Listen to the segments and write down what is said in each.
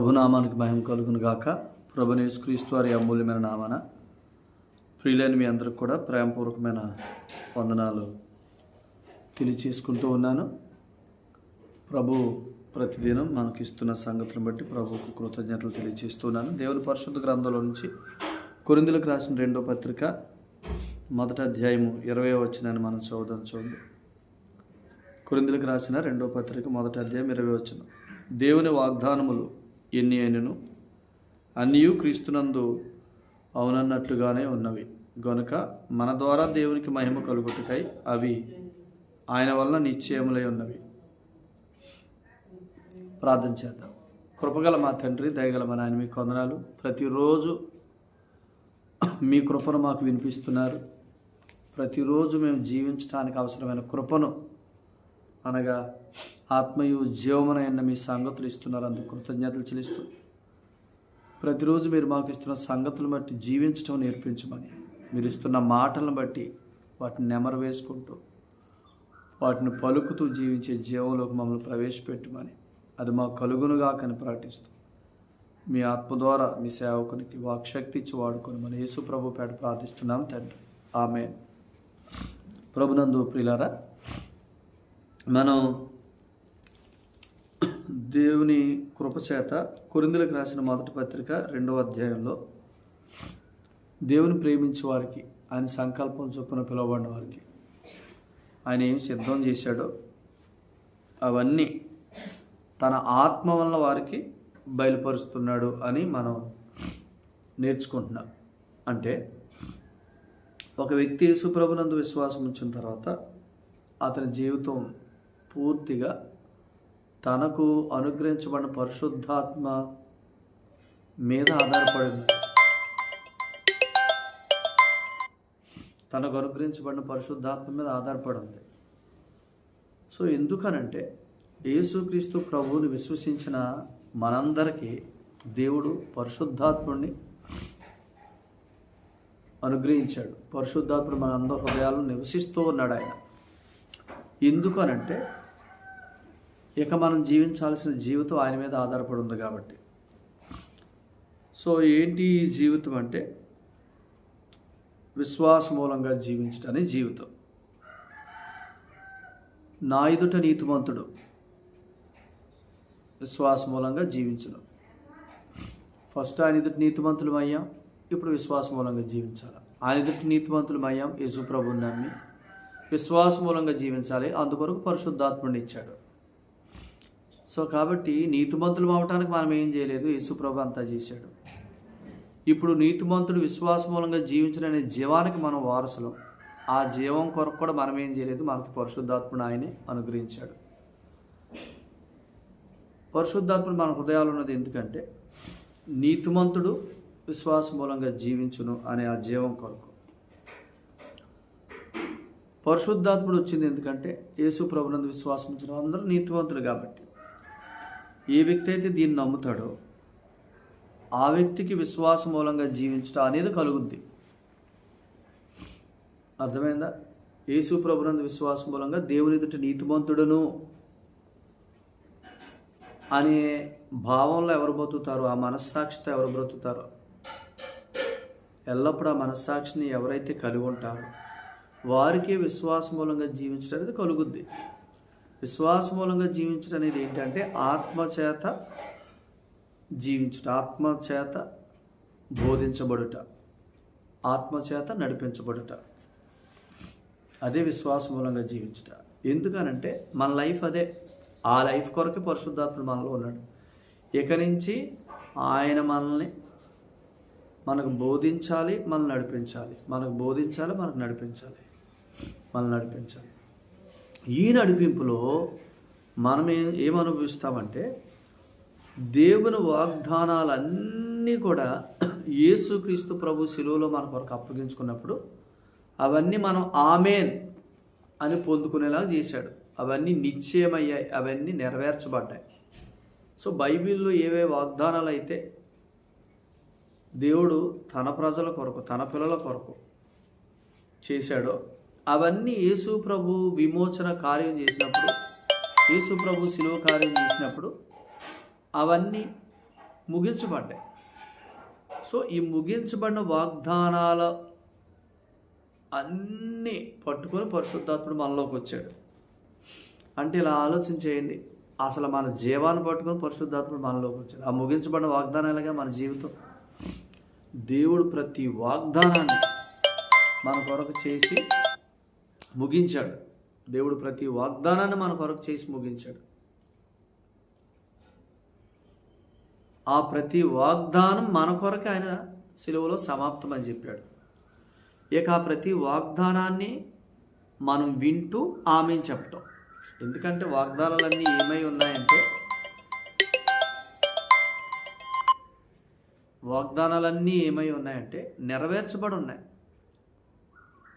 ప్రభునామానికి మహిమ కలుగును గాక. ప్రభునేసు క్రీస్తు వారి అమూల్యమైన నామాన ప్రియులైన మీ అందరికి కూడా ప్రేమపూర్వకమైన వందనాలు తెలియచేసుకుంటూ ఉన్నాను. ప్రభు ప్రతిదినం మనకు ఇస్తున్న సంగతులను బట్టి ప్రభువుకు కృతజ్ఞతలు తెలియచేస్తున్నాను దేవుని పరిశుద్ధ గ్రంథంలో నుంచి కొరిందులకు రాసిన రెండో పత్రిక మొదటి అధ్యాయము ఇరవై వచ్చినాన్ని మనం చదువుదాం చూడండి. కొరిందులకు రాసిన రెండో పత్రిక మొదటి అధ్యాయం ఇరవై వచ్చిన దేవుని వాగ్దానములు ఎన్ని అయినను? అన్నీయు క్రీస్తునందు అవునన్నట్లుగానే ఉన్నవి. గనుక మన ద్వారా దేవునికి మహిమ కలుగుటకై అవి ఆయన వలన నిశ్చయములై ఉన్నవి. ప్రార్థన చేద్దాం. కృపగల మా తండ్రి దయగల మా నాయన మీకు కొందనాలు ప్రతిరోజు మీ కృపను మాకు వినిపిస్తున్నారు. ప్రతిరోజు మేము జీవించడానికి అవసరమైన కృపను అనగా ఆత్మయు జీవమనైన మీ సంగతులు ఇస్తున్నారు అందుకు కృతజ్ఞతలు చెల్లిస్తూ ప్రతిరోజు మీరు మాకు ఇస్తున్న సంగతులను బట్టి జీవించటం నేర్పించమని మీరు ఇస్తున్న మాటలను బట్టి వాటిని నెమరు వేసుకుంటూ వాటిని పలుకుతూ జీవించే జీవంలోకి మమ్మల్ని ప్రవేశపెట్టమని అది మాకు కలుగునుగా కని ప్రకటిస్తూ మీ ఆత్మ ద్వారా మీ సేవకునికి వాక్శక్తి ఇచ్చి వాడుకొని మన యేసు ప్రభు పేట ప్రార్థిస్తున్నాం తండ్రి. ఆమె ప్రభునందు ప్రిలారా మనం దేవుని కృపచేత కొరిందులకు రాసిన మొదటి పత్రిక రెండవ అధ్యాయంలో దేవుని ప్రేమించే వారికి ఆయన సంకల్పం చొప్పున పిలువబడిన వారికి ఆయన ఏం సిద్ధం చేశాడో అవన్నీ తన ఆత్మ వల్ల వారికి బయలుపరుస్తున్నాడు అని మనం నేర్చుకుంటున్నాం. అంటే ఒక వ్యక్తి యేసుప్రభునందు విశ్వాసం ఉంచిన తర్వాత అతని జీవితం పూర్తిగా తనకు అనుగ్రహించబడిన పరిశుద్ధాత్మ మీద ఆధారపడింది. తనకు అనుగ్రహించబడిన పరిశుద్ధాత్మ మీద ఆధారపడింది. సో ఎందుకనంటే యేసుక్రీస్తు ప్రభువుని విశ్వసించిన మనందరికీ దేవుడు పరిశుద్ధాత్ముడిని అనుగ్రహించాడు. పరిశుద్ధాత్ముడు మనందరి హృదయాలను నివసిస్తూ ఉన్నాడు ఆయన. ఎందుకనంటే ఇక మనం జీవించాల్సిన జీవితం ఆయన మీద ఆధారపడి ఉంది కాబట్టి. సో ఏంటి ఈ జీవితం అంటే విశ్వాస మూలంగా జీవించటనే జీవితం. నా ఎదుట నీతిమంతుడు విశ్వాస మూలంగా జీవించడం ఫస్ట్ ఆయన ఎదుటి నీతిమంతులు అయ్యాం ఇప్పుడు విశ్వాస మూలంగా జీవించాలి. ఆయన ఎదుటి నీతిమంతులు అయ్యాం యేసుప్రభుని నమ్మి విశ్వాస మూలంగా జీవించాలి అందుకొరకు పరిశుద్ధాత్ముడిని ఇచ్చాడు. సో కాబట్టి నీతిమంతులు అవటానికి మనం ఏం చేయలేదు. యేసుప్రభు అంతా చేశాడు. ఇప్పుడు నీతిమంతుడు విశ్వాసమూలంగా మూలంగా జీవించడనే జీవానికి మనం వారసులం. ఆ జీవం కొరకు కూడా మనం ఏం చేయలేదు. మనకి పరిశుద్ధాత్మను ఆయనే అనుగ్రహించాడు. పరిశుద్ధాత్ముడు మన హృదయాలు ఉన్నది ఎందుకంటే నీతిమంతుడు విశ్వాస మూలంగా జీవించును అనే ఆ జీవం కొరకు. పరిశుద్ధాత్ముడు వచ్చింది ఎందుకంటే యేసు ప్రభునందు విశ్వాసం ఉంచిన అందరూ నీతివంతుడు కాబట్టి. ఏ వ్యక్తి అయితే దీన్ని నమ్ముతాడో ఆ వ్యక్తికి విశ్వాస మూలంగా జీవించడం అనేది కలుగుద్ది. అర్థమైందా? యేసు ప్రభునందు విశ్వాసం మూలంగా దేవుని ఎదుట నీతిమంతుడును అనే భావంలో ఎవరు బ్రతుకుతారో? ఆ మనస్సాక్షితో ఎవరు బ్రతుకుతారో? ఎల్లప్పుడూ ఆ మనస్సాక్షిని ఎవరైతే కలిగి ఉంటారో వారికి విశ్వాస మూలంగా జీవించడం అనేది కలుగుద్ది. విశ్వాస మూలంగా జీవించడం అనేది ఏంటంటే ఆత్మచేత జీవించుట ఆత్మచేత బోధించబడుట ఆత్మచేత నడిపించబడుట. అదే విశ్వాస మూలంగా జీవించుట. ఎందుకనంటే మన లైఫ్ అదే. ఆ లైఫ్ కొరకు పరిశుద్ధాత్మ మనలో ఉన్నాడు. ఇక నుంచి ఆయన మనల్ని మనకు బోధించాలి మనల్ని నడిపించాలి. మనకు బోధించాలి మనకు నడిపించాలి. మనల్ని నడిపించాలి. ఈ నడిపింపులో మనం ఏం ఏమనుభవిస్తామంటే దేవుని వాగ్దానాలన్నీ కూడా యేసుక్రీస్తు ప్రభు శిలువలో మన కొరకు అప్పగించుకున్నప్పుడు అవన్నీ మనం ఆమెన్ అని పొందుకునేలా చేశాడు. అవన్నీ నిశ్చయమయ్యాయి అవన్నీ నెరవేర్చబడ్డాయి. సో బైబిల్లో ఏవే వాగ్దానాలు అయితే దేవుడు తన ప్రజల కొరకు తన పిల్లల కొరకు చేశాడో అవన్నీ యేసు ప్రభు విమోచన కార్యం చేసినప్పుడు యేసు ప్రభు శిలువ కార్యం చేసినప్పుడు అవన్నీ ముగించబడ్డాయి. సో ఈ ముగించబడిన వాగ్దానాల అన్నీ పట్టుకొని పరిశుద్ధాత్ముడు మనలోకి వచ్చాడు. అంటే ఇలా ఆలోచన చేయండి. అసలు మన జీవాన్ని పట్టుకొని పరిశుద్ధాత్ముడు మనలోకి వచ్చాడు. ఆ ముగించబడిన వాగ్దానాలుగా మన జీవితం? దేవుడు ప్రతి వాగ్దానాన్ని మన కొరకు చేసి ముగించాడు. దేవుడు ప్రతి వాగ్దానాన్ని మన కొరకు చేసి ముగించాడు. ఆ ప్రతి వాగ్దానం మన కొరకు ఆయన సిలువలో సమాప్తం అని చెప్పాడు. ఇక ఆ ప్రతి వాగ్దానాన్ని మనం వింటూ ఆమె చెప్పటం. ఎందుకంటే వాగ్దానాలన్నీ ఏమై ఉన్నాయంటే వాగ్దానాలన్నీ ఏమై ఉన్నాయంటే నెరవేర్చబడి ఉన్నాయి.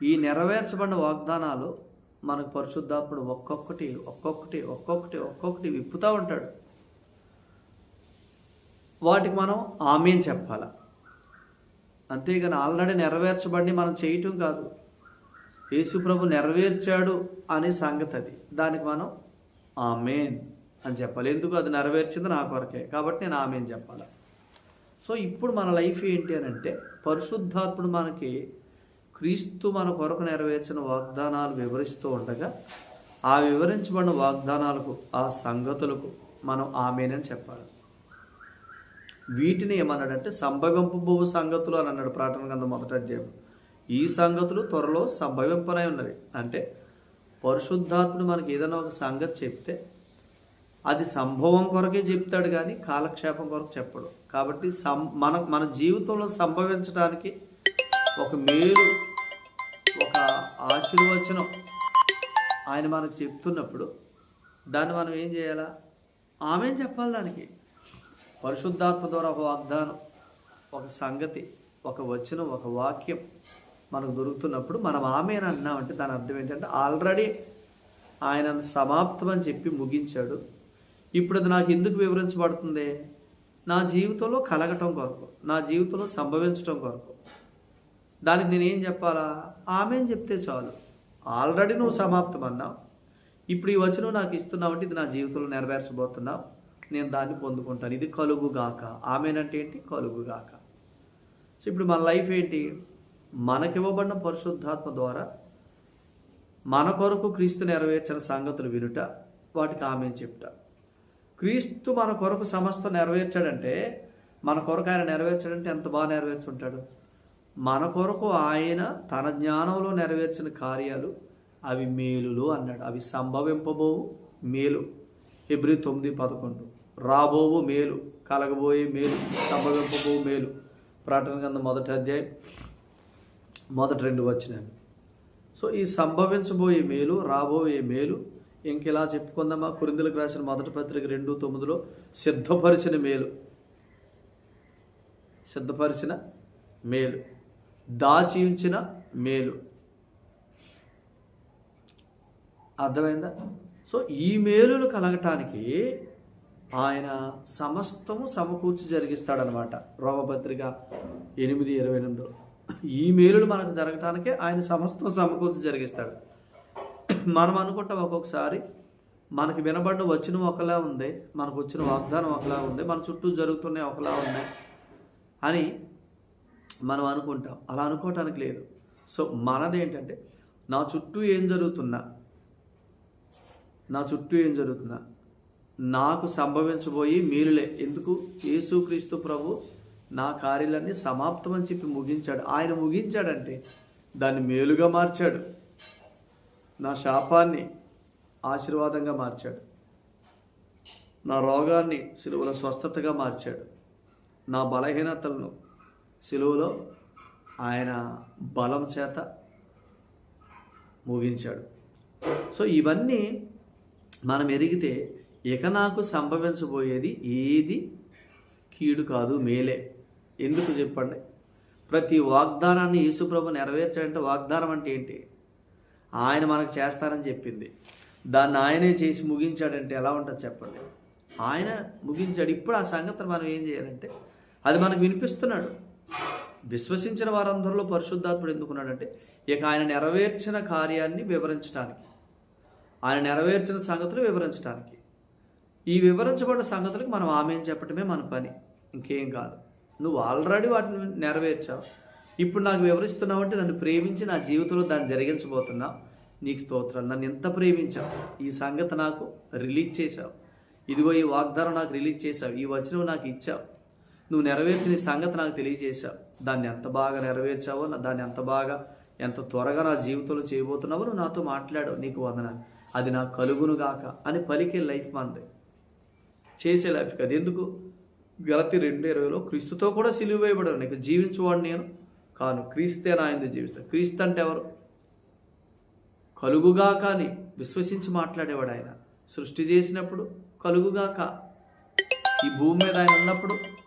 ఈ నెరవేర్చబడిన వాగ్దానాలు మనకు పరిశుద్ధాత్ముడు ఒక్కొక్కటి ఒక్కొక్కటి ఒక్కొక్కటి ఒక్కొక్కటి విప్పుతూ ఉంటాడు. వాటికి మనం ఆమెన్ చెప్పాల? అంతేగాని ఆల్రెడీ నెరవేర్చబడి మనం చేయటం కాదు. యేసు ప్రభు నెరవేర్చాడు అనే సంగతి అది. దానికి మనం ఆమెన్ అని చెప్పాలి. ఎందుకు అది నెరవేర్చింది నా కొరకే. కాబట్టి నేను ఆమెన్ చెప్పాలి? సో ఇప్పుడు మన లైఫ్ ఏంటి అని అంటే పరిశుద్ధాత్ముడు మనకి క్రీస్తు మన కొరకు నెరవేర్చిన వాగ్దానాలు వివరిస్తూ ఉండగా ఆ వివరించబడిన వాగ్దానాలకు ఆ సంగతులకు మనం ఆమెనని చెప్పాలి. వీటిని ఏమన్నాడంటే సంభవింపబోవు సంగతులు అని అన్నాడు ప్రార్థన గంధ మొదటి అధ్యాయం. ఈ సంగతులు త్వరలో సంభవింపనై ఉన్నవి. అంటే పరిశుద్ధాత్ముడు మనకి ఏదైనా ఒక సంగతి చెప్తే అది సంభవం కొరకే చెప్తాడు కానీ కాలక్షేపం కొరకు చెప్పడు. కాబట్టి సం మన మన జీవితంలో సంభవించడానికి ఒక మేలు ఆశీర్వచనం ఆయన మనకు చెప్తున్నప్పుడు దాన్ని మనం ఏం చేయాలా? ఆమె చెప్పాలి దానికి? పరిశుద్ధాత్మ ద్వారా ఒక వాగ్దానం ఒక సంగతి ఒక వచనం ఒక వాక్యం మనకు దొరుకుతున్నప్పుడు మనం ఆమె అని అన్నామంటే దాని అర్థం ఏంటంటే ఆల్రెడీ ఆయన సమాప్తం అని చెప్పి ముగించాడు. ఇప్పుడు అది నాకు ఎందుకు వివరించబడుతుంది? నా జీవితంలో కలగటం కొరకు నా జీవితంలో సంభవించటం కొరకు. దానికి నేను ఏం చెప్పాలా? ఆమె అని చెప్తే చాలు. ఆల్రెడీ నువ్వు సమాప్తం అన్నావు. ఇప్పుడు ఈ వచనం నాకు ఇస్తున్నావు అంటే ఇది నా జీవితంలో నెరవేర్చబోతున్నావు. నేను దాన్ని పొందుకుంటాను. ఇది కలుగుగాక. ఆమెనంటే ఏంటి? కలుగుగాక. సో ఇప్పుడు మన లైఫ్ ఏంటి? మనకివ్వబడిన పరిశుద్ధాత్మ ద్వారా మన కొరకు క్రీస్తు నెరవేర్చిన సంగతులు వినుట వాటికి ఆమె చెప్ట క్రీస్తు మన కొరకు సమస్త నెరవేర్చాడంటే మన కొరకు ఆయన నెరవేర్చాడంటే ఎంత బాగా నెరవేర్చుంటాడు? మన కొరకు ఆయన తన జ్ఞానంలో నెరవేర్చిన కార్యాలు అవి మేలులు అన్నాడు. అవి సంభవింపబోవు మేలు. ఎబ్రి తొమ్మిది పదకొండు. రాబోవు మేలు. కలగబోయే మేలు. సంభవింపబోవు మేలు. ప్రకటన కింద మొదటి అధ్యాయం మొదటి రెండు వచ్చినాయి సో ఈ సంభవించబోయే మేలు రాబోయే మేలు ఇంకెలా చెప్పుకుందామా? కురిందులకు రాసిన మొదటి పత్రిక రెండు తొమ్మిదిలో సిద్ధపరిచిన మేలు. సిద్ధపరిచిన మేలు. దాచి ఉంచిన మేలు. అర్థమైందా? సో ఈ మేలులు కలగటానికి ఆయన సమస్తము సమకూర్చి జరిగిస్తాడనమాట. రోమపత్రిక ఎనిమిది ఇరవై ఎనిమిదిలో. ఈ మేలులు మనకు జరగటానికే ఆయన సమస్తం సమకూర్చి జరిగిస్తాడు. మనం అనుకుంటాం ఒక్కొక్కసారి మనకి వినబడిన వచ్చిన ఒకలా ఉంది మనకు వచ్చిన వాగ్దానం ఒకలా ఉంది మన చుట్టూ జరుగుతున్నాయి ఒకలా ఉన్నాయి అని మనం అనుకుంటాం. అలా అనుకోవటానికి లేదు. సో మనది ఏంటంటే నా చుట్టూ ఏం జరుగుతున్నా నా చుట్టూ ఏం జరుగుతున్నా నాకు సంభవించబోయి మీరులే ఎందుకు? యేసుక్రీస్తు ప్రభు నా కార్యాలన్నీ సమాప్తం అని చెప్పి ముగించాడు. ఆయన ముగించాడంటే దాన్ని మేలుగా మార్చాడు. నా శాపాన్ని ఆశీర్వాదంగా మార్చాడు. నా రోగాన్ని సిలువల స్వస్థతగా మార్చాడు. నా బలహీనతలను సిలువలో ఆయన బలం చేత ముగించాడు. సో ఇవన్నీ మనం ఎరిగితే ఇక నాకు సంభవించబోయేది ఏది? కీడు కాదు మేలే. ఎందుకు చెప్పండి? ప్రతి వాగ్దానాన్ని యేసుప్రభు నెరవేర్చాడంటే వాగ్దానం అంటే ఏంటి? ఆయన మనకు చేస్తారని చెప్పింది. దాన్ని ఆయనే చేసి ముగించాడంటే ఎలా ఉంటుంది చెప్పండి? ఆయన ముగించాడు. ఇప్పుడు ఆ సంగతి మనం ఏం చేయాలంటే అది మనకు వినిపిస్తున్నాడు. విశ్వసించిన వారందరిలో పరిశుద్ధాత్ముడు ఎందుకున్నాడంటే ఇక ఆయన నెరవేర్చిన కార్యాన్ని వివరించడానికి ఆయన నెరవేర్చిన సంగతులు వివరించడానికి ఈ వివరించబడిన సంగతులకు మనం ఆమె చెప్పటమే మన పని. ఇంకేం కాదు. నువ్వు ఆల్రెడీ వాటిని నెరవేర్చావు. ఇప్పుడు నాకు వివరిస్తున్నావు అంటే నన్ను ప్రేమించి నా జీవితంలో దాన్ని జరిగించబోతున్నా నీకు స్తోత్రం నన్ను ఎంత ప్రేమించావు? ఈ సంగతి నాకు రిలీజ్ చేశావు. ఇదిగో ఈ వాగ్దానం నాకు రిలీజ్ చేశావు. ఈ వచనం నాకు ఇచ్చావు. నువ్వు నెరవేర్చిన సంగతి నాకు తెలియజేశావు. దాన్ని ఎంత బాగా నెరవేర్చావో నా- దాన్ని ఎంత బాగా ఎంత త్వరగా నా జీవితంలో చేయబోతున్నావో నువ్వు నాతో మాట్లాడు నీకు వందనాలు. అది నాకు కలుగును గాక అని పలికే లైఫ్ మంది చేసే లైఫ్ కాదు. ఎందుకు? గలతి రెండు ఇరవైలో క్రీస్తుతో కూడా సిలువేయబడను నీకు జీవించువాడు నేను. కాను క్రీస్తే నా ఎందుకు జీవిస్తాను క్రీస్తు అంటే ఎవరు? కలుగుగా కానీ విశ్వసించి మాట్లాడేవాడు ఆయన. సృష్టి చేసినప్పుడు కలుగుగాక. ఈ భూమి మీద ఆయన ఉన్నప్పుడు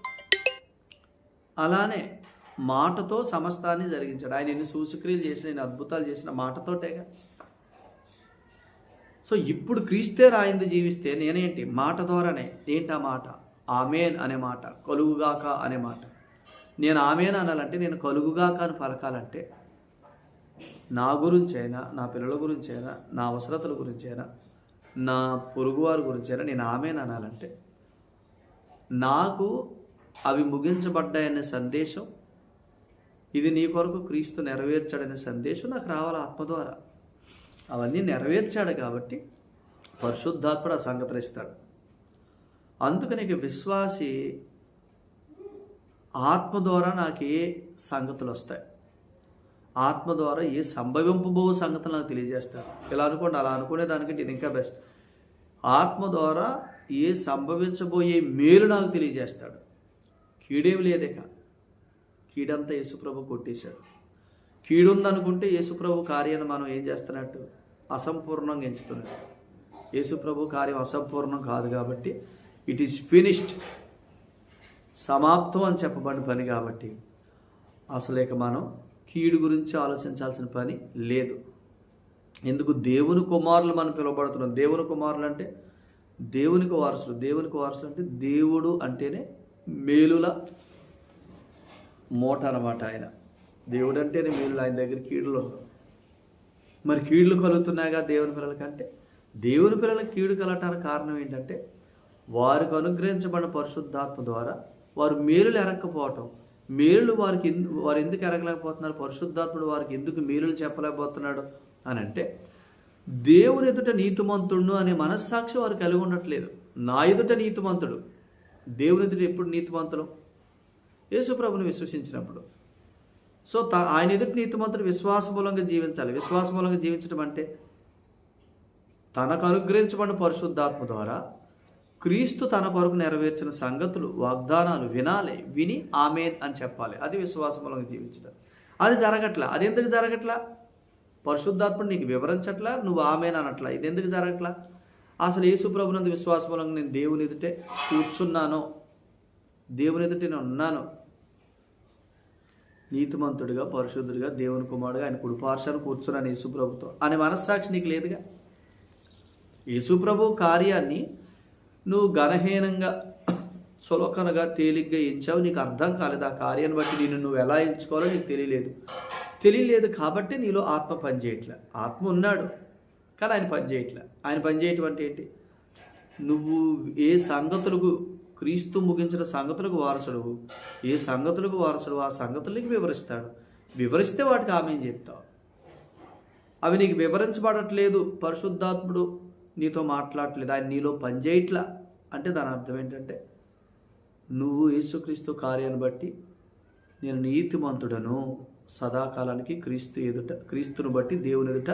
అలానే మాటతో సమస్తాన్ని జరిగించాడు. ఆయన ఎన్ని సూచక్రియలు చేసిన ఎన్ని అద్భుతాలు చేసిన మాటతోటేగా. సో ఇప్పుడు క్రీస్తే రాయింది జీవిస్తే నేనేంటి? మాట ద్వారానే. ఏంటా మాట? ఆమెన్ అనే మాట కలుగుగాక అనే మాట. నేను ఆమెన్ అనాలంటే నేను కలుగుగాక అని పలకాలంటే నా గురించైనా నా పిల్లల గురించైనా నా అవసరతల గురించైనా నా పొరుగువారి గురించైనా నేను ఆమెన్ అనాలంటే నాకు అవి ముగించబడ్డాయనే సందేశం. ఇది నీ కొరకు క్రీస్తు నెరవేర్చాడనే సందేశం నాకు రావాలి ఆత్మ ద్వారా? అవన్నీ నెరవేర్చాడు కాబట్టి పరిశుద్ధాత్ముడు ఆ సంగతులు ఇస్తాడు అందుకని విశ్వాసి ఆత్మ ద్వారా నాకు ఏ సంగతులు వస్తాయి. ఆత్మ ద్వారా ఏ సంభవింపబో సంగతులు నాకు తెలియజేస్తాడు ఇలా అనుకోండి అలా అనుకునే దానికంటే ఇది ఇంకా బెస్ట్ ఆత్మ ద్వారా ఏ సంభవించబోయే మేలు నాకు తెలియజేస్తాడు. కీడేమి లేదే కీడంతా యేసుప్రభు కొట్టేశాడు. కీడుందనుకుంటే యేసుప్రభు కార్యాన్ని మనం ఏం చేస్తున్నట్టు? అసంపూర్ణంగా ఎంచుతున్నట్టు యేసుప్రభు కార్యం అసంపూర్ణం కాదు కాబట్టి ఇట్ ఈస్ ఫినిష్డ్ సమాప్తం అని చెప్పబడిన పని కాబట్టి అసలు ఇక మనం కీడు గురించి ఆలోచించాల్సిన పని లేదు. ఎందుకు? దేవుని కుమారులు మనం పిలువబడుతున్నాం. దేవుని కుమారులు అంటే దేవునికి వారసులు. దేవునికి వారసులు అంటే దేవుడు అంటేనే మేలుల మూట అన్నమాట ఆయన. దేవుడు అంటేనే మేలులు. ఆయన దగ్గర కీడులు మరి కీడులు కలుగుతున్నాయిగా దేవుని పిల్లలకంటే దేవుని పిల్లలకు కీడు కలగటానికి కారణం ఏంటంటే వారికి అనుగ్రహించబడిన పరిశుద్ధాత్మ ద్వారా వారు మేలులు ఎరక్కపోవటం మేలులు వారికి ఎందు- వారు ఎందుకు ఎరగలేకపోతున్నారు? పరిశుద్ధాత్ముడు వారికి ఎందుకు మేలులు చెప్పలేకపోతున్నాడు అని అంటే దేవుని ఎదుట నీతిమంతుడు అనే మనస్సాక్షి వారు కలిగి ఉండట్లేదు. నా ఎదుట నీతిమంతుడు. దేవుని ఎదుట ఎప్పుడు నీతిమంతులు? యేసుప్రభుని విశ్వసించినప్పుడు. సో త ఆయన ఎదుటి నీతిమంతుడు విశ్వాసమూలంగా జీవించాలి. విశ్వాసమూలంగా జీవించడం అంటే తనకు అనుగ్రహించబడిన పరిశుద్ధాత్మ ద్వారా క్రీస్తు తన కొరకు నెరవేర్చిన సంగతులు వాగ్దానాలు వినాలి విని ఆమె అని చెప్పాలి. అది విశ్వాసమూలంగా జీవించడం అది జరగట్లా. అది ఎందుకు జరగట్లా? పరిశుద్ధాత్మ నీకు వివరించట్లా నువ్వు ఆమెన్ అనట్లా. ఇది ఎందుకు జరగట్లా? అసలు యేసుప్రభునందు విశ్వాసమూలంగా నేను దేవుని ఎదుటే కూర్చున్నాను దేవుని ఎదుట నేను ఉన్నాను? నీతిమంతుడిగా పరిశుద్ధుడిగా దేవుని కుమారుడుగా ఆయన కుడిపార్శాన్ని కూర్చున్నాను యేసుప్రభుతో అనే మనస్సాక్షి నీకు లేదుగా? యేసుప్రభు కార్యాన్ని నువ్వు ఘనహీనంగా చులకనగా తేలిగ్గా ఎంచావు. నీకు అర్థం కాలేదు. ఆ కార్యాన్ని బట్టి నేను నువ్వు ఎలా ఎంచుకోవాలో నీకు తెలియలేదు. తెలియలేదు కాబట్టి నీలో ఆత్మ పనిచేయట్లే. ఆత్మ ఉన్నాడు. కానీ ఆయన పని చేయట్లే. ఆయన పనిచేయటం అంటే ఏంటి? నువ్వు ఏ సంగతులకు క్రీస్తు ముగించిన సంగతులకు వారసుడు ఏ సంగతులకు వారసుడు ఆ సంగతులకి వివరిస్తాడు. వివరిస్తే వాటికి ఆమె చెప్తావు? అవి నీకు వివరించబడట్లేదు పరిశుద్ధాత్ముడు నీతో మాట్లాడట్లేదు ఆయన నీలో పనిచేయట్లా అంటే దాని అర్థం ఏంటంటే నువ్వు యేసుక్రీస్తు కార్యాన్ని బట్టి నేను నీతిమంతుడను. సదాకాలానికి క్రీస్తు ఎదుట క్రీస్తును బట్టి దేవుని ఎదుట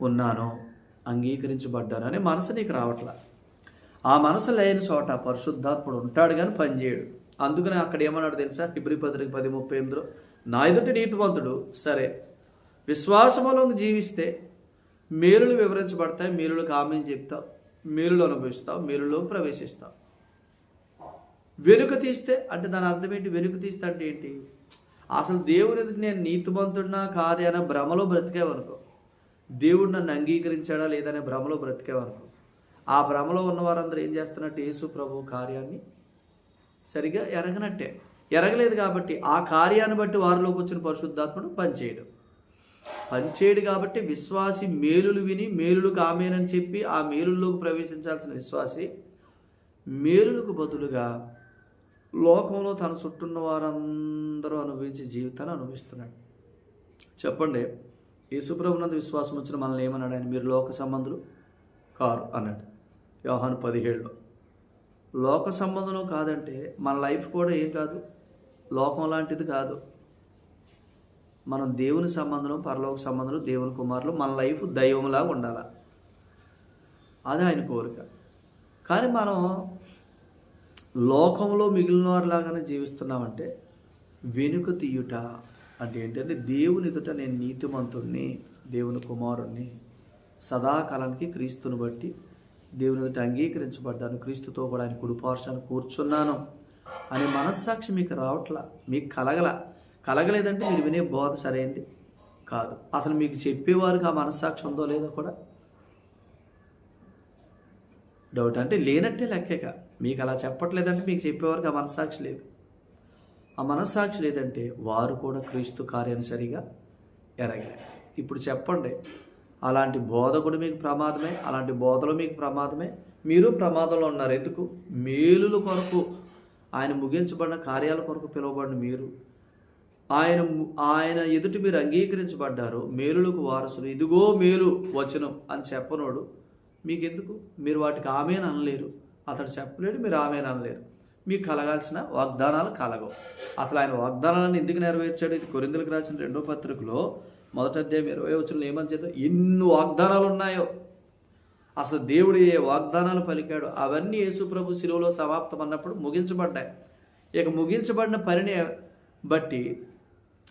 ఉన్నాను అంగీకరించబడ్డాను మనసు నీకు రావట్లా. ఆ మనసు లేని చోట పరిశుద్ధాత్ముడు ఉంటాడు కానీ పనిచేయడు అందుకని అక్కడ ఏమన్నాడు తెలుసా? హిబ్రి పత్రిక పది ముప్పై ఎనిమిదిలో నా ఎదుటి నీతివంతుడు సరే విశ్వాసములో జీవిస్తే మేలులు వివరించబడతాయి మేలులు కామని చెప్తావు మేలులు అనుభవిస్తావు మేలులో ప్రవేశిస్తావు. వెనుక తీస్తే అంటే దాని అర్థం ఏంటి? వెనుక తీస్తే అంటే ఏంటి? అసలు దేవుని ఎదుట నేను నీతిమంతుడినా కాదే అనే భ్రమలో బ్రతికేవనుకో. దేవుడు నన్ను అంగీకరించాడా లేదనే భ్రమలో బ్రతికేవారు. ఆ భ్రమలో ఉన్న వారందరూ ఏం చేస్తున్నట్టు యేసు ప్రభు కార్యాన్ని సరిగా ఎరగనట్టే. ఎరగలేదు కాబట్టి ఆ కార్యాన్ని బట్టి వారిలోకి వచ్చిన పరిశుద్ధాత్మను పనిచేయడు. పనిచేయడు కాబట్టి విశ్వాసి మేలులు విని మేలులకు ఆమెనని చెప్పి ఆ మేలుల్లోకి ప్రవేశించాల్సిన విశ్వాసి మేలులకు బదులుగా లోకంలో తన చుట్టూన్న వారందరూ అనుభవించే జీవితాన్ని అనుభవిస్తున్నాడు. చెప్పండి. యేసుప్రభునందు విశ్వాసం వచ్చిన మనల్ని ఏమన్నాడు ఆయన? మీరు లోక సంబంధులు? కారు అన్నాడు. వ్యవహాన్ పదిహేడులో. లోక సంబంధం కాదంటే మన లైఫ్ కూడా ఏం కాదు? లోకం లాంటిది కాదు. మనం దేవుని సంబంధం పరలోక సంబంధం దేవుని కుమారులు మన లైఫ్ దైవంలాగా ఉండాలి? అది ఆయన కోరిక. కానీ మనం లోకంలో మిగిలిన వారిలాగానే జీవిస్తున్నామంటే వెనుక తీయుట అంటే ఏంటంటే దేవుని ఎదుట నేను నీతిమంతుణ్ణి దేవుని కుమారుణ్ణి సదాకాలానికి క్రీస్తుని బట్టి దేవుని ఎదుట అంగీకరించబడ్డాను క్రీస్తుతో కూడా ఆయన కుడిపార్శాన్ని కూర్చున్నాను అనే మనస్సాక్షి మీకు రావట్లా మీకు కలగల కలగలేదంటే మీరు వినే బోధ సరైంది కాదు. అసలు మీకు చెప్పేవారికి ఆ మనస్సాక్షి ఉందో లేదో కూడా డౌట్. అంటే లేనట్టే లెక్కేక. మీకు అలా చెప్పట్లేదంటే మీకు చెప్పేవారికి ఆ మనస్సాక్షి లేదు. ఆ మనస్సాక్షి లేదంటే వారు కూడా క్రీస్తు కార్యాన్ని సరిగా ఎరగలేరు. ఇప్పుడు చెప్పండి అలాంటి బోధ కూడా మీకు ప్రమాదమే అలాంటి బోధలు మీకు ప్రమాదమే మీరు ప్రమాదంలో ఉన్నారు ఎందుకు? మేలుల కొరకు ఆయన ముగించబడిన కార్యాల కొరకు పిలువబడిన మీరు. ఆయన ము- ఆయన ఎదుటి మీరు అంగీకరించబడ్డారు మేలులకు వారసులు. ఇదిగో మేలు వచనం అని చెప్పనోడు మీకెందుకు? మీరు వాటికి ఆమెను అనలేరు. అతడు చెప్పలేడు మీరు ఆమెను అనలేరు. మీకు కలగాల్సిన వాగ్దానాలు కలగవు. అసలు ఆయన వాగ్దానాలను ఎందుకు నెరవేర్చాడు? ఇది కొరిందులకు రాసిన రెండో పత్రికలో మొదటి అధ్యాయం ఇరవై వచ్చిన ఏమని చేద్దాం ఎన్ని వాగ్దానాలు ఉన్నాయో అసలు దేవుడు ఏ వాగ్దానాలు పలికాడు? అవన్నీ యేసుప్రభు శిలువలో సమాప్తం అన్నప్పుడు ముగించబడ్డాయి. ఇక ముగించబడిన పనిని బట్టి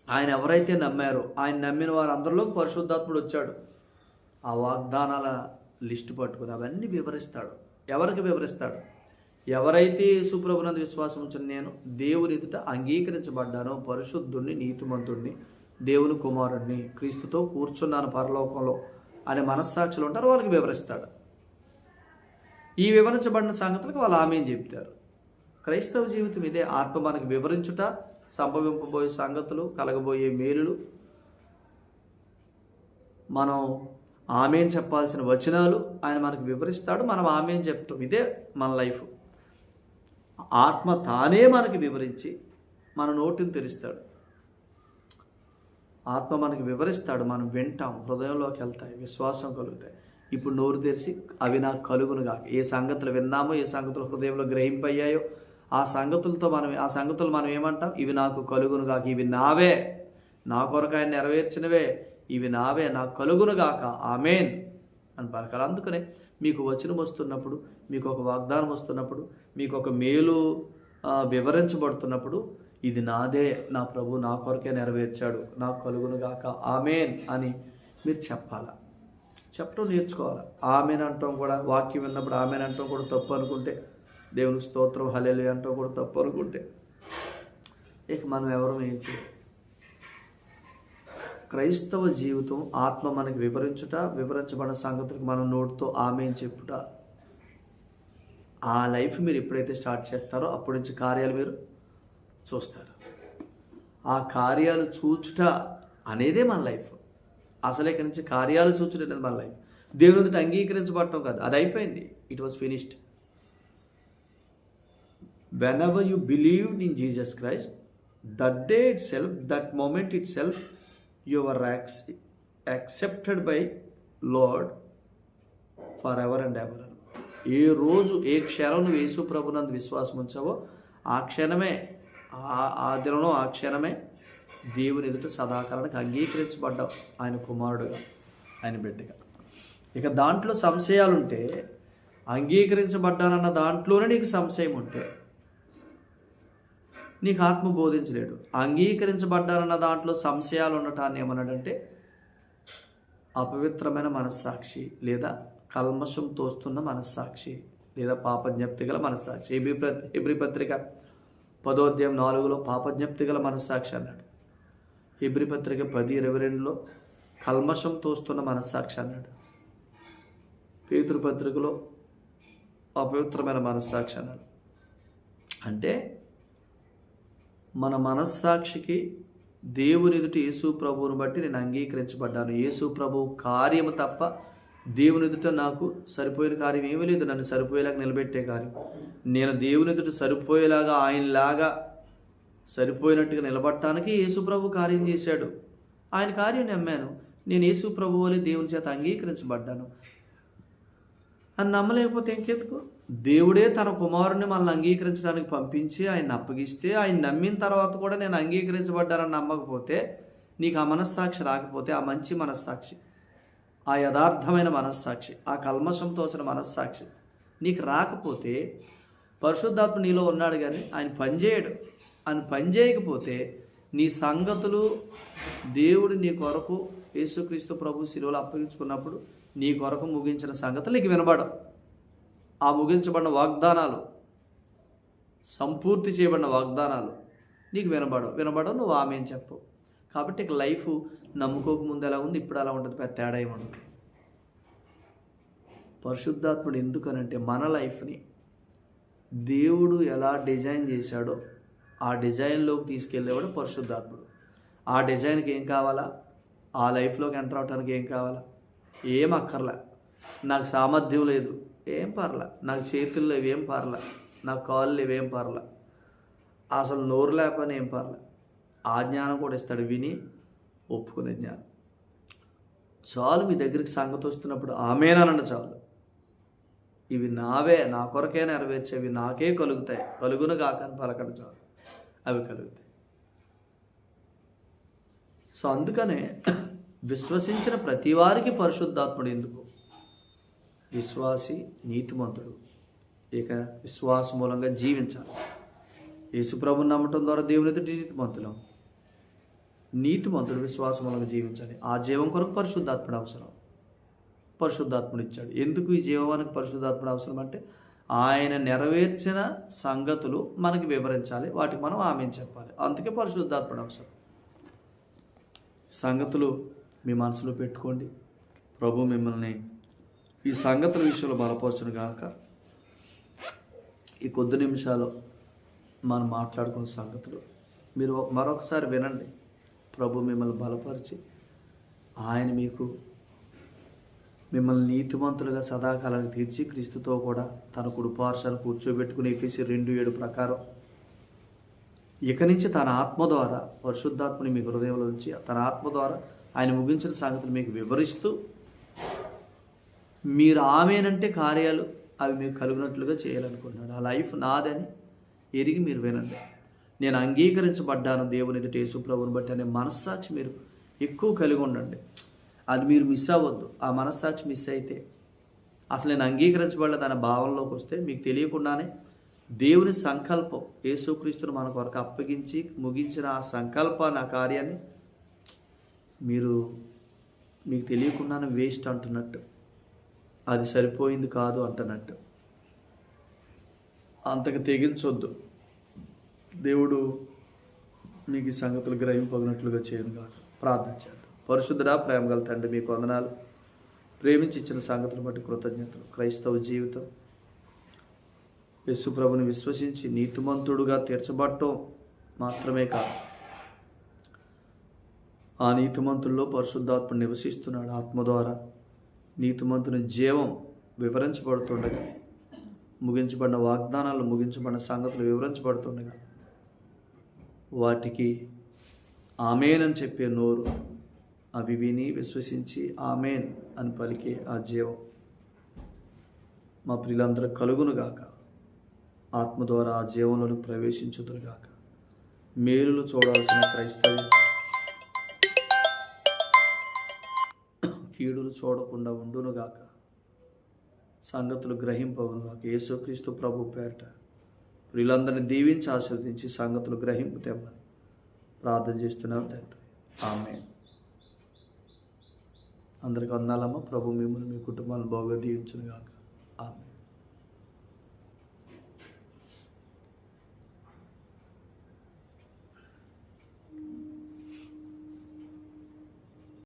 ఆయన ఎవరైతే నమ్మారో ఆయన నమ్మిన వారందరిలోకి పరిశుద్ధాత్ముడు వచ్చాడు. ఆ వాగ్దానాల లిస్టు పట్టుకుని అవన్నీ వివరిస్తాడు. ఎవరికి వివరిస్తాడు? ఎవరైతే యేసుప్రభునందు విశ్వాసం ఉంచిన నేను దేవుని ఎదుట అంగీకరించబడ్డానో పరిశుద్ధుణ్ణి నీతిమంతుణ్ణి దేవుని కుమారుణ్ణి క్రీస్తుతో కూర్చున్నాను పరలోకంలో అనే మనస్సాక్షులు ఉంటారు వాళ్ళకి వివరిస్తాడు. ఈ వివరించబడిన సంగతులకు వాళ్ళు ఆమె చెప్తారు క్రైస్తవ జీవితం ఇదే ఆత్మ మనకు వివరించుట సంభవింపబోయే సంగతులు కలగబోయే మేలులు. మనం ఆమె చెప్పాల్సిన వచనాలు ఆయన మనకు వివరిస్తాడు మనం ఆమె చెప్తాం ఇదే మన లైఫ్. ఆత్మ తానే మనకి వివరించి మన నోటిని తెరుస్తాడు. ఆత్మ మనకి వివరిస్తాడు మనం వింటాం హృదయంలోకి వెళ్తాయి విశ్వాసం కలుగుతాయి. ఇప్పుడు నోరు తెరిచి అవి నాకు కలుగును కాక ఏ సంగతులు విన్నామో ఏ సంగతులు హృదయంలో గ్రహింపయ్యాయో ఆ సంగతులతో మనం ఆ సంగతులు మనం ఏమంటాం? ఇవి నాకు కలుగును కాక ఇవి నావే. నా కొరకు ఆయన నెరవేర్చినవే. ఇవి నావే నాకు కలుగునుగాక ఆమెన్. అని పలకాలి. అందుకనే మీకు వచనం వస్తున్నప్పుడు మీకు ఒక వాగ్దానం వస్తున్నప్పుడు మీకు ఒక మేలు వివరించబడుతున్నప్పుడు ఇది నాదే నా ప్రభు నా కొరకే నెరవేర్చాడు నాకు కలుగునుగాక ఆమెన్ అని మీరు చెప్పాలా? చెప్పడం నేర్చుకోవాలి? ఆమెన్ అంటాం కూడా వాక్యం విన్నప్పుడు ఆమెన్ అంటాం కూడా తప్పు అనుకుంటే దేవునికి స్తోత్రం హలేలు అంటాం కూడా తప్పు అనుకుంటే ఇక మనం ఎవరు ఏం చేయాలి. క్రైస్తవ జీవితం ఆత్మ మనకి వివరించుట వివరించబడిన సంగతులకు మనం నోటితో ఆమె చెప్పుట. ఆ లైఫ్ మీరు ఎప్పుడైతే స్టార్ట్ చేస్తారో అప్పటి నుంచి కార్యాలు మీరు చూస్తారు. ఆ కార్యాలు చూచుట అనేదే మన లైఫ్. అసలు ఇక్కడి నుంచి కార్యాలు చూచుట అనేది మన లైఫ్. దేవుని ఎదుట అంగీకరించబడటం కాదు. అది అయిపోయింది. It was finished whenever you believe in Jesus Christ that day itself that that itself you were ac- accepted by Lord forever and ever. ఏ రోజు ఏ క్షణం నువ్వు యేసు ప్రభునందు విశ్వాసం ఉంచావో ఆ క్షణమే ఆ ఆ దినంలో ఆ క్షణమే దేవుని ఎదుట సదాకాలానికి అంగీకరించబడ్డావు ఆయన కుమారుడుగా ఆయన బిడ్డగా ఇక దాంట్లో సంశయాలుంటే అంగీకరించబడ్డానన్న దాంట్లోనే నీకు సంశయం ఉంటే నీకు ఆత్మ బోధించలేడు. అంగీకరించబడ్డారన్న దాంట్లో సంశయాలు ఉండటాన్ని ఏమన్నాడంటే అపవిత్రమైన మనస్సాక్షి లేదా కల్మషం తోస్తున్న మనస్సాక్షి లేదా పాపజ్ఞప్తి గల మనస్సాక్షి. ఎబ్రి ఎబ్రి పత్రిక పదోద్యం నాలుగులో పాపజ్ఞప్తి గల మనస్సాక్షి అన్నాడు. ఎబ్రి పత్రిక పది ఇరవై రెండులో కల్మషం తోస్తున్న మనస్సాక్షి అన్నాడు. పేతురు పత్రికలో అపవిత్రమైన మనస్సాక్షి అన్నాడు. అంటే మన మనస్సాక్షికి దేవుని ఎదుటి యేసు ప్రభువును బట్టి నేను అంగీకరించబడ్డాను. యేసు ప్రభు కార్యము తప్ప దేవుని ఎదుట నాకు సరిపోయిన కార్యం ఏమీ లేదు. నన్ను సరిపోయేలాగా నిలబెట్టే కార్యం. నేను దేవుని ఎదుట సరిపోయేలాగా ఆయనలాగా సరిపోయినట్టుగా నిలబడటానికి యేసుప్రభు కార్యం చేశాడు. ఆయన కార్యం నమ్మాను. నేను యేసు ప్రభు వలె దేవుని చేత అంగీకరించబడ్డాను. అని నమ్మలేకపోతే ఇంకెందుకు? దేవుడే తన కుమారుని మనల్ని అంగీకరించడానికి పంపించి ఆయన అప్పగిస్తే ఆయన నమ్మిన తర్వాత కూడా నేను అంగీకరించబడ్డానని నమ్మకపోతే నీకు ఆ మనస్సాక్షి రాకపోతే ఆ మంచి మనస్సాక్షి ఆ యథార్థమైన మనస్సాక్షి ఆ కల్మషంతో వచ్చిన మనస్సాక్షి నీకు రాకపోతే పరిశుద్ధాత్మ నీలో ఉన్నాడు కానీ ఆయన పనిచేయడు. ఆయన పనిచేయకపోతే నీ సంగతులు దేవుడు నీ కొరకు యేసుక్రీస్తు ప్రభు శిలువలు అప్పగించుకున్నప్పుడు నీ కొరకు ముగించిన సంగతులు నీకు వినబడవు. ఆ ముగించబడిన వాగ్దానాలు సంపూర్తి చేయబడిన వాగ్దానాలు నీకు వినబడవు. వినబడవు నువ్వు ఆమె అని చెప్పు కాబట్టి ఇక లైఫ్ నమ్ముకోక ముందు ఎలా ఉంది? ఇప్పుడు అలా ఉంటుంది. పెద్ద తేడా ఏమి పరిశుద్ధాత్ముడు ఎందుకనంటే మన లైఫ్ని దేవుడు ఎలా డిజైన్ చేశాడో ఆ డిజైన్లోకి తీసుకెళ్ళేవాడు పరిశుద్ధాత్ముడు. ఆ డిజైన్కి ఏం కావాలా? ఆ లైఫ్లోకి ఎంటర్ అవడానికి ఏం కావాలా? ఏం అక్కర్లా. నాకు సామర్థ్యం లేదు ఏం పర్లా. నాకు చేతుల్లో ఇవేం పర్లా. నాకు కాళ్ళు ఇవేం పర్లా. అసలు నోరు లేపని ఏం పర్లా. ఆ జ్ఞానం కూడా ఇస్తాడు విని ఒప్పుకునే జ్ఞానం. చాలు మీ దగ్గరికి సంగతి వస్తున్నప్పుడు ఆమెనానండి చాలు. ఇవి నావే నా కొరకే నెరవేర్చేవి నాకే కలుగుతాయి. కలుగును కాకని పలకడం చాలు. అవి కలుగుతాయి. సో అందుకనే విశ్వసించిన ప్రతి వారికి పరిశుద్ధాత్ముడు ఎందుకు? విశ్వాసి నీతిమంతుడు. ఇక విశ్వాస మూలంగా జీవించాలి. యేసుప్రభుని నమ్మటం ద్వారా దేవుని ఎదుటి నీతిమంతులం. నీతిమంతుడు విశ్వాసం మూలంగా జీవించాలి. ఆ జీవం కొరకు పరిశుద్ధాత్ముడు అవసరం. పరిశుద్ధాత్ముడు ఇచ్చాడు. ఎందుకు ఈ జీవానికి పరిశుద్ధాత్ముడు అవసరం అంటే ఆయన నెరవేర్చిన సంగతులు మనకి వివరించాలి. వాటికి మనం ఆమె చెప్పాలి. అందుకే పరిశుద్ధాత్ముడు అవసరం. సంగతులు మీ మనసులో పెట్టుకోండి. ప్రభు మిమ్మల్ని ఈ సంగతుల విషయంలో బలపరచును గాక. ఈ కొద్ది నిమిషాలు మనం మాట్లాడుకున్న సంగతులు మీరు మరొకసారి వినండి. ప్రభు మిమ్మల్ని బలపరిచి ఆయన మీకు మిమ్మల్ని నీతిమంతులుగా సదాకాలానికి తీర్చి క్రీస్తుతో కూడా తన కుడుపార్శాలు కూర్చోబెట్టుకుని ఎఫీసీ రెండు ఏడు ప్రకారం ఇక నుంచి తన ఆత్మ ద్వారా పరిశుద్ధాత్మని మీ హృదయంలో ఉంచి తన ఆత్మ ద్వారా ఆయన ముగించిన సంగతులు మీకు వివరిస్తూ మీరు ఆమెనంటే కార్యాలు అవి మీకు కలిగినట్లుగా చేయాలనుకుంటున్నాడు. ఆ లైఫ్ నాదని ఎరిగి మీరు వినండి. నేను అంగీకరించబడ్డాను దేవుని ఎదుట యేసుప్రభుని బట్టి అనే మనస్సాక్షి మీరు ఎక్కువ కలిగి ఉండండి. అది మీరు మిస్ అవ్వద్దు. ఆ మనస్సాక్షి మిస్ అయితే అసలు నేను అంగీకరించబడలేదు అనే భావనలోకి వస్తే మీకు తెలియకుండానే దేవుని సంకల్పం యేసుక్రీస్తును మన కొరకు అప్పగించి ముగించిన ఆ సంకల్పాన్ని ఆ కార్యాన్ని మీరు మీకు తెలియకుండానే వేస్ట్ అంటున్నట్టు. అది సరిపోయింది కాదు అంటున్నట్టు. అంతకు తెగించొద్దు. దేవుడు మీకు ఈ సంగతులు గ్రహింపగినట్లుగా చేయను కాదు ప్రార్థన చేద్దాం. పరిశుద్ధుడా ప్రేమ గల తండ్రి మీకు వందనాలు. ప్రేమించి ఇచ్చిన సంగతులు బట్టి కృతజ్ఞతలు. క్రైస్తవ జీవితం. యశుప్రభుని విశ్వసించి నీతిమంతుడుగా తీర్చబడటం మాత్రమే కాదు. ఆ నీతిమంతుల్లో పరిశుద్ధాత్మ నివసిస్తున్నాడు ఆత్మ ద్వారా. నీతిమంతుని జీవం వివరించబడుతుండగా ముగించబడిన వాగ్దానాలు ముగించబడిన సంగతులు వివరించబడుతుండగా వాటికి ఆమెన్ అని చెప్పే నోరు అవి విని విశ్వసించి ఆమెన్ అని పలికే ఆ జీవం మా ప్రియులందరూ కలుగునుగాక ఆత్మ ద్వారా ఆ జీవంలోకి ప్రవేశించుదురుగాక మేలులు చూడాల్సిన క్రైస్తవ్యం కీడులు చూడకుండా ఉండునుగాక. సంగతులు గ్రహింపవునుగాక. యేసుక్రీస్తు ప్రభు పేరట వీళ్ళందరినీ దీవించి ఆశీర్వదించి సంగతులు గ్రహింపు తెమ్మని ప్రార్థన చేస్తున్నాం తండ్రి. ఆమె అందరికి వందాలమ్మ ప్రభు మిమ్మల్ని మీ కుటుంబాలను బాగా దీవించునుగాక. ఆమె